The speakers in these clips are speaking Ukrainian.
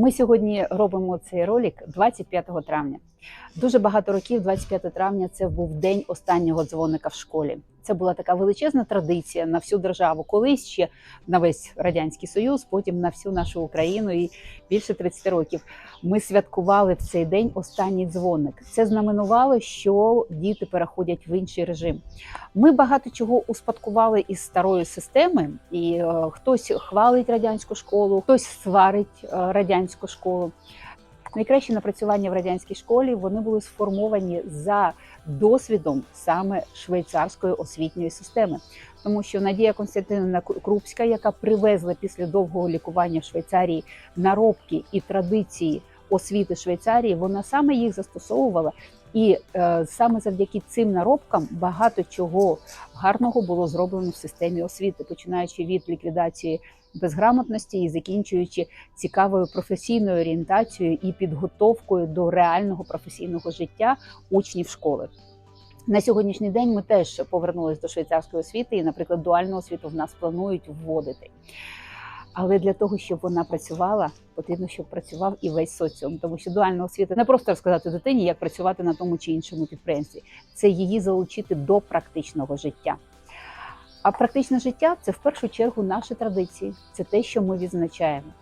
Ми сьогодні робимо цей ролик 25 травня. Дуже багато років, 25 травня, це був день останнього дзвоника в школі. Це була така величезна традиція на всю державу. Колись ще на весь радянський союз, потім на всю нашу Україну і більше 30 років. Ми святкували в цей день останній дзвоник. Це знаменувало, що діти переходять в інший режим. Ми багато чого успадкували із старої системи, і е, хтось хвалить радянську школу, хтось сварить е, радянську школу. Найкращі напрацювання в радянській школі вони були сформовані за досвідом саме швейцарської освітньої системи, тому що Надія Константиновна Крупська, яка привезла після довгого лікування в Швейцарії наробки і традиції освіти Швейцарії, вона саме їх застосовувала. І е, саме завдяки цим наробкам багато чого гарного було зроблено в системі освіти, починаючи від ліквідації безграмотності і закінчуючи цікавою професійною орієнтацією і підготовкою до реального професійного життя учнів школи. На сьогоднішній день ми теж повернулися до швейцарської освіти, і, наприклад, дуальну освіту в нас планують вводити. Але для того, щоб вона працювала, потрібно, щоб працював і весь соціум, тому що дуальна освіта не просто розказати дитині, як працювати на тому чи іншому підприємстві, це її залучити до практичного життя. А практичне життя це в першу чергу наші традиції, це те, що ми відзначаємо.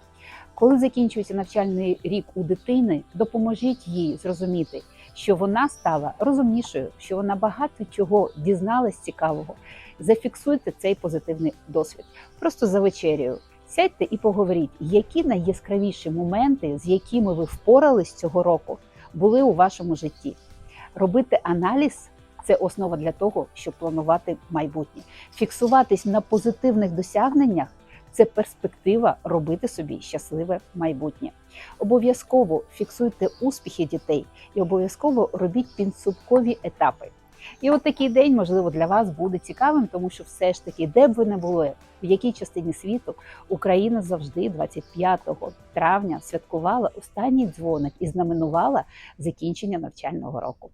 Коли закінчується навчальний рік у дитини, допоможіть їй зрозуміти, що вона стала розумнішою, що вона багато чого дізналась цікавого. Зафіксуйте цей позитивний досвід. Просто за вечерю. Сядьте і поговоріть, які найяскравіші моменти, з якими ви впорались цього року, були у вашому житті. Робити аналіз це основа для того, щоб планувати майбутнє. Фіксуватись на позитивних досягненнях це перспектива робити собі щасливе майбутнє. Обов'язково фіксуйте успіхи дітей і обов'язково робіть підсумкові етапи. І от такий день, можливо, для вас буде цікавим, тому що все ж таки, де б ви не були, в якій частині світу Україна завжди 25 травня святкувала останній дзвоник і знаменувала закінчення навчального року.